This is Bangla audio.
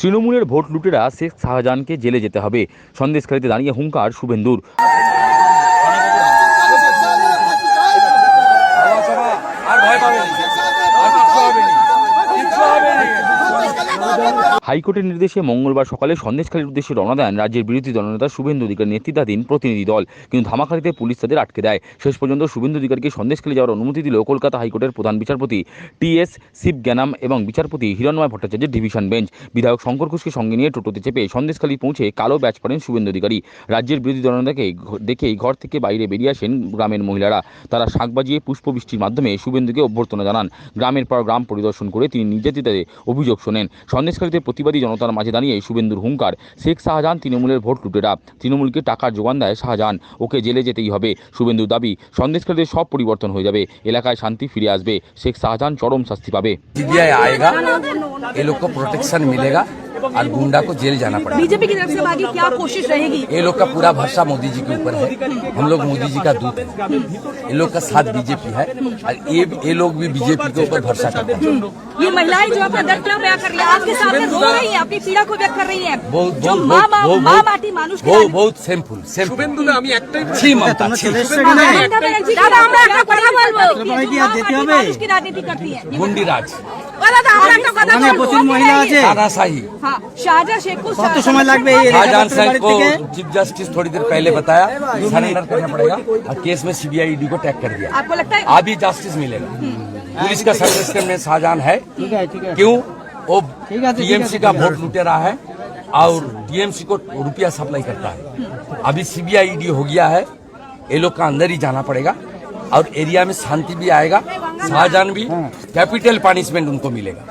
তৃণমূলের ভোট লুটেরা শেখ শাহজাহানকে জেলে যেতে হবে। সন্দেশখালিতে দাঁড়িয়ে হুঙ্কার শুভেন্দুর। হাইকোর্টের নির্দেশে মঙ্গলবার সকালে সন্দেশখালীর উদ্দেশ্যে রওনা দেন রাজ্যের বিরোধী দলনেতা শুভেন্দু অধিকার নেতৃত্বাধীন প্রতিনিধি দল। কিন্তু ধামাখালিতে পুলিশ তাদের আটকে দেয়। শেষ পর্যন্ত শুভেন্দু অধিকারকে সন্দেশখালী যাওয়ার অনুমতি দিল কলকাতা হাইকোর্টের প্রধান বিচারপতি টি এস শিবজ্ঞানাম এবং বিচারপতি হিরণময় ভট্টাচার্যের ডিভিশন বেঞ্চ। বিধায়ক শঙ্কর ঘোষকে সঙ্গে নিয়ে টোটোতে চেপে সন্দেশখালী পৌঁছে কালো ব্যাচ পড়েন শুভেন্দু অধিকারী। রাজ্যের বিরোধী দলনেতাকে দেখেই ঘর থেকে বাইরে বেরিয়ে আসেন গ্রামের মহিলারা। তারা শাঁখ বাজিয়ে পুষ্পবৃষ্টির মাধ্যমে শুভেন্দুকে অভ্যর্থনা জানান। গ্রামের পর গ্রাম পরিদর্শন করে তিনি নির্যাতিতাদের অভিযোগ শোনেন। সন্দেশখালীতে প্রতিবাদী জনতার মাঝে দাঁড়িয়ে শুভেন্দুর হুঙ্কার শেখ শাহজাহান তৃণমূলের ভোট লুটেরা তৃণমূলকে টাকার যোগান দেয় শাহজাহান ওকে জেলে যেতেই হবে শুভেন্দুর দাবি সন্দেশখালীতে সব পরিবর্তন হয়ে যাবে এলাকায় শান্তি ফিরে আসবে শেখ শাহজাহান চরম শাস্তি পাবে सीबीआई आएगा ये लोग को प्रोटेक्शन मिलेगा और गुंडा को जेल जाना पड़ेगा बीजेपी की तरफ से आगे क्या कोशिश रहेगी ये लोग का पूरा भरोसा मोदी जी के ऊपर है हम लोग मोदी जी का दूत है ये लोग का साथ बीजेपी है और ये ये लोग भी बीजेपी के ऊपर भरोसा करते हैं ये महिलाएं जो अपना दर्द क्या बयां कर रही है आपके सामने रो रही है अपनी पीड़ा को व्यक्त कर रही है बहुत जो बहुत माँ बहुत बहुत माँ माटी মানুষ बहुत बहुत सेमफुल सेमफुल ছি মমতা ছি দাদা আমরা একটা কথা বলবো তোমায় কি আর যেতে হবে? মানুষ की राजनीति करती है गुंडी राज দাদা আমরা একটা কথা ওখানে বলবো প্রচুর মহিলা আছে तानाशाही हाँ शाहजहां शेख को কত সময় লাগবে এই शाहजहां এলাকার साहब বাড়ি को থেকে चीफ जस्टिस थोड़ी देर पहले बताया सरेंडर करना पड़ेगा और केस में सीबीआई ईडी को टैग कर दिया आपको लगता है अभी जस्टिस मिलेगा पुलिस का सर्विस में शाहजहान है। क्यों? वो टीएमसी का वोट लुटेरा है और टीएमसी को रुपया सप्लाई करता है। अभी सीबीआईडी हो गया है ये लोग का अंदर ही जाना पड़ेगा और एरिया में शांति भी आएगा शाहजहान भी कैपिटल पनिशमेंट उनको मिलेगा।